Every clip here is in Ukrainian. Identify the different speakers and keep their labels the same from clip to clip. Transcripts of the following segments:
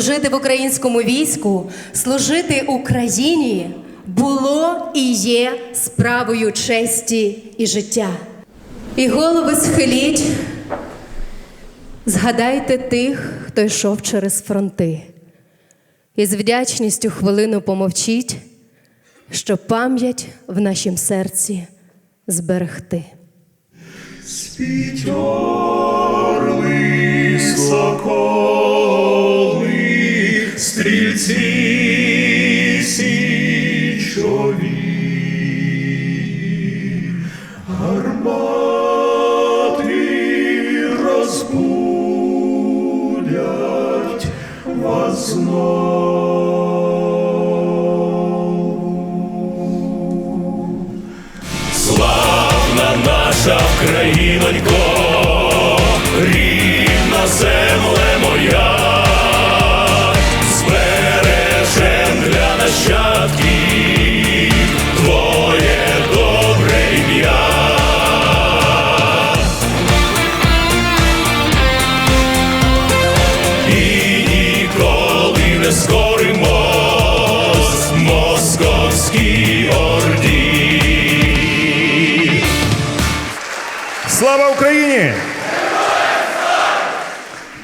Speaker 1: Служити в українському війську, служити Україні було і є справою честі і життя. І голови схиліть, згадайте тих, хто йшов через фронти. І з вдячністю хвилину помовчіть, щоб пам'ять в нашім серці зберегти.
Speaker 2: Спіть орли, соколи, стрільці січові, гармати розбудять вас знову. Славна наша Українонько,
Speaker 3: Слава Україні!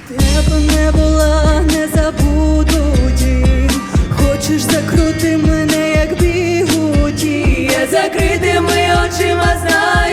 Speaker 4: Тебе не була, не забуду дім. Хочеш закрути мене, як бігуті. Я закритими очима знайду,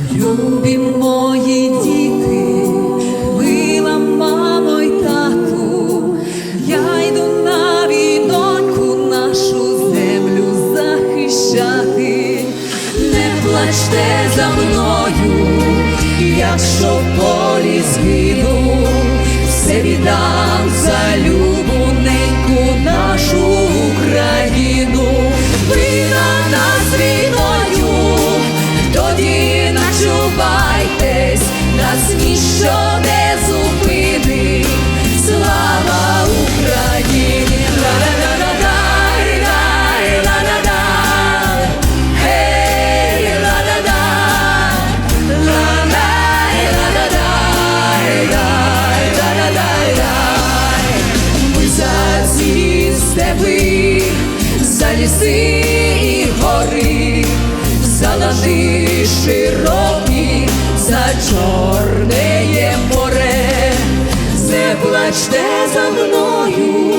Speaker 4: Любі мої діти, мила мамо й тату, я йду на війноньку нашу землю захищати, не плачте за мною, за ліси і гори, за лани широкі, за чорне море, не плачте за мною,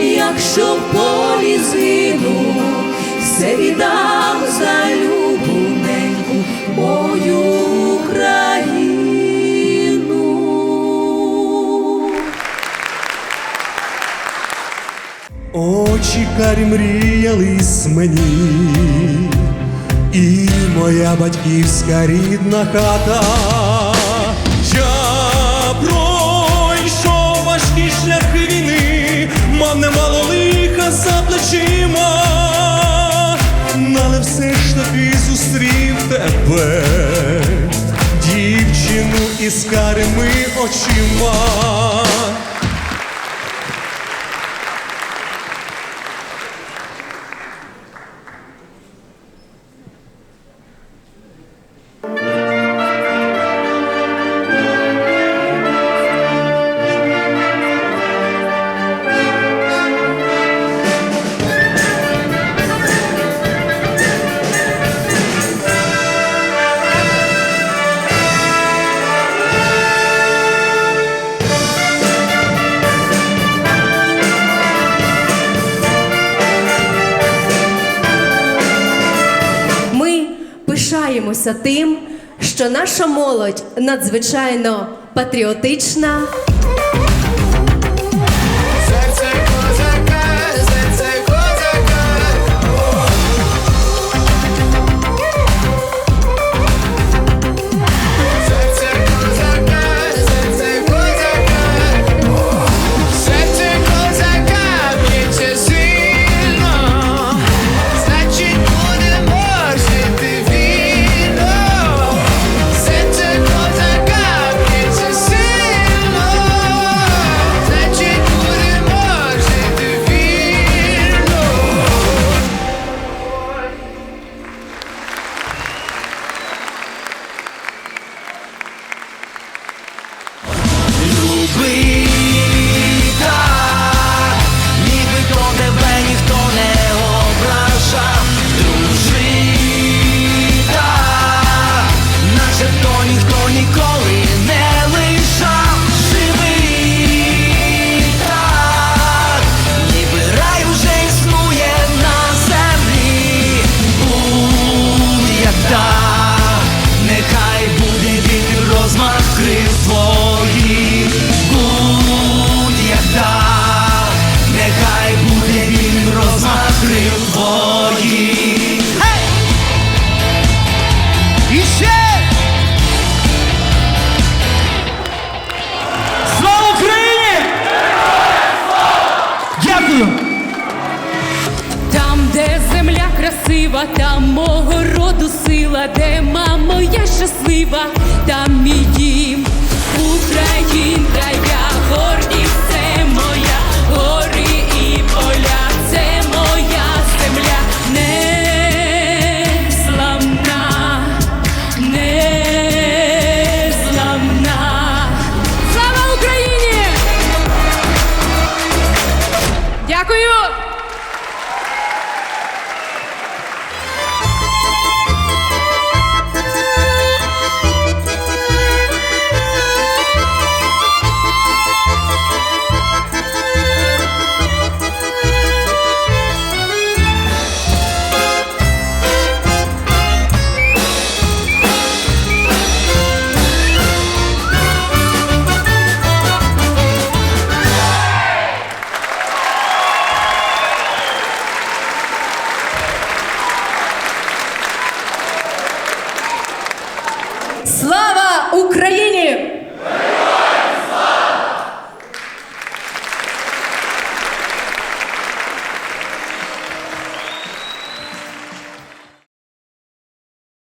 Speaker 4: якщо в полі згину, все віддам за любу неньку мою
Speaker 5: очі карі мріялись мені, і моя батьківська рідна хата. Я пройшов важкі шляхи війни, мав немало лиха за плечима, але все ж таки зустрів тебе. Дівчину із карими очима.
Speaker 6: пишаємося тим, що наша молодь надзвичайно патріотична.
Speaker 4: щаслива.